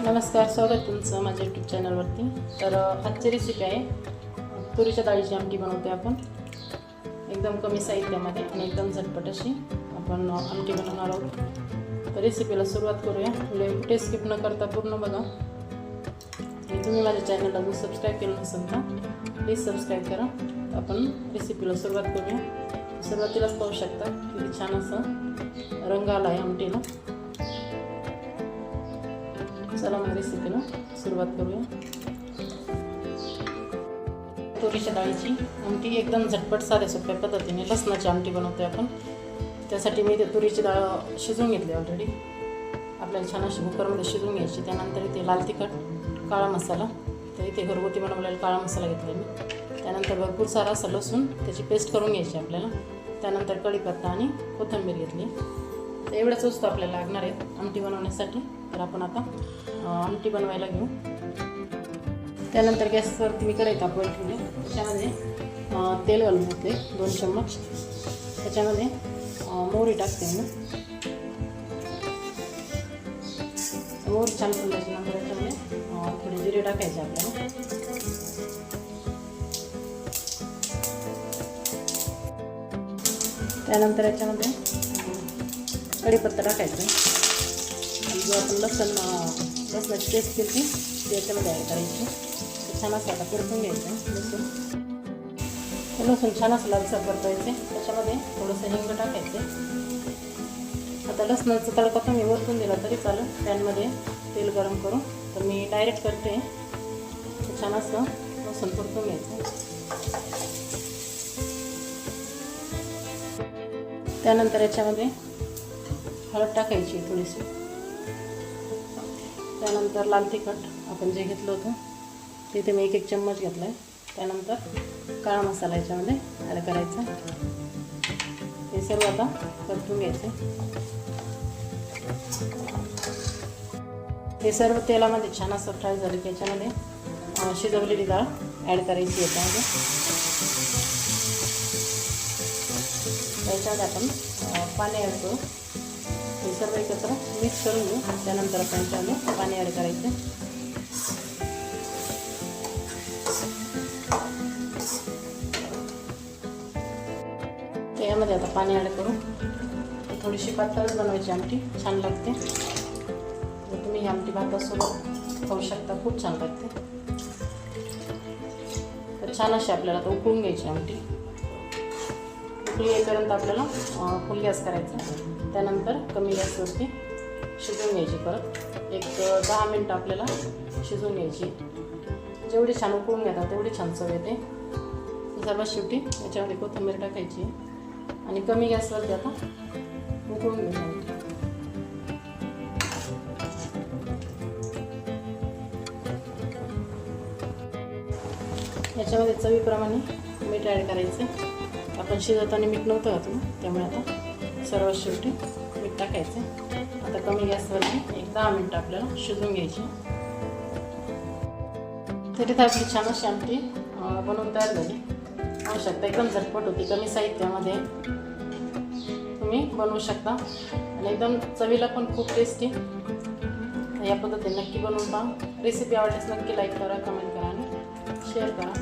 नमस्कार स्वागत तुमचं माझ्या यूट्यूब चॅनलवरती तर आजची रेसिपी आहे तुरीच्या डाळीची आमटी बनवते आपण. एकदम कमी साहित्यामध्ये आणि एकदम झटपट अशी आपण आमटी बनवणार आहोत. तर रेसिपीला सुरुवात करूया. म्हणजे कुठे स्किप न करता पूर्ण बघा. आणि तुम्ही माझ्या चॅनलला जर सबस्क्राईब केलं नसेल तर प्लीज सबस्क्राईब करा. आपण रेसिपीला सुरुवात करूया. सुरुवातीलाच पाहू शकता किती छान असं रंग आला आहे आमटीला. चला मग रेसिपीला सुरुवात करूया तुरीच्या डाळीची आमटी एकदम झटपट साध्या सोप्या पद्धतीने लसणाची आमटी बनवते आपण त्यासाठी मी ते तुरीची डाळ शिजवून घेतली ऑलरेडी आपल्याला छान अशी कुकरमध्ये शिजवून घ्यायची त्यानंतर इथे लाल तिखट काळा मसाला तर इथे घरगुती बनवलेला काळा मसाला घेतला मी त्यानंतर भरपूर सारा असं लसूण त्याची पेस्ट करून घ्यायची आपल्याला त्यानंतर कढीपत्ता आणि कोथिंबीर घेतली तर एवढ्याच वस्तू आपल्याला लागणार आहेत आमटी बनवण्यासाठी तर आपण आता आमटी बनवायला घेऊ. त्यानंतर गॅसवरती मी कढई तापवायला ठेवले. त्याच्यामध्ये तेल घालून घेतले दोन चम्मच. त्याच्यामध्ये मोहरी टाकते मी. मोहरी छान फुलल्याच्या नंतर त्याच्यामध्ये थोडे जिरे टाकायचे आपल्याला. त्यानंतर याच्यामध्ये कढीपत्ता टाकायचा. जो आपण लसण लसणाची पेस्ट केली ती याच्यामध्ये ॲड करायची. छान असं परतून घ्यायचं लसूण. लसूण छान असं लालसर परतायचे. त्याच्यामध्ये थोडंसं हिंग टाकायचे. आता लसणाचा तडका तुम्ही वरतून दिला तरी चालेल. पॅनमध्ये तेल गरम करून. तर मी डायरेक्ट करते. छान असं लसूण परतून घ्यायचं. त्यानंतर याच्यामध्ये हळद टाकायची थोडीशी. त्यानंतर लाल तिखट आपण जे घेतलं होतं तिथे मी एक एक चम्मच घेतला आहे त्यानंतर काळा मसाला याच्यामध्ये ॲड करायचा. हे सर्व आता परतून घ्यायचं. हे सर्व तेलामध्ये छान असं फ्राय झालं की याच्यामध्ये शिजवलेली डाळ ॲड करायची याच्यामध्ये. त्याच्यामध्ये आपण पाणी ॲड करू. सर्व एकत्र मिक्स करून घेऊ. त्यानंतर आपण त्यामध्ये पाणी ॲड करायचं. त्यामध्ये आता पाणी ॲड करू. थोडीशी पातळच बनवायची आमटी. छान लागते. तुम्ही ही आमटी भातासोबत खाऊ शकता. खूप छान लागते. तर छान अशी आपल्याला आता उकळून घ्यायची आमटी. उकळी येईपर्यंत आपल्याला फुल गॅस करायचा. त्यानंतर कमी गॅसवरती शिजवून घ्यायची परत. एक दहा मिनटं आपल्याला शिजवून घ्यायची. जेवढी छान उकळून घेतात तेवढी छान चव येते. सर्वात शेवटी याच्यामध्ये कोथिंबीर टाकायची आणि कमी गॅसवरती आता उकळून घ्यायची याच्यामध्ये चवीप्रमाणे मीठ ॲड करायचं. आपण शिजवताना मीठ नव्हतं घातलं त्यामुळे आता सर्वात शेवटी मीठ टाकायचं. आता कमी गॅसवरती एक दहा मिनटं आपल्याला शिजून घ्यायची. तरी तर आपली छान अशी आमटी बनवून तयार झाली. आवश्यकता एकदम झटपट होती. कमी साहित्यामध्ये तुम्ही बनवू शकता. आणि एकदम चवीला पण खूप टेस्टी या पद्धतीने नक्की बनवून पहा. रेसिपी आवडल्यास नक्की लाईक करा कमेंट करा आणि शेअर करा.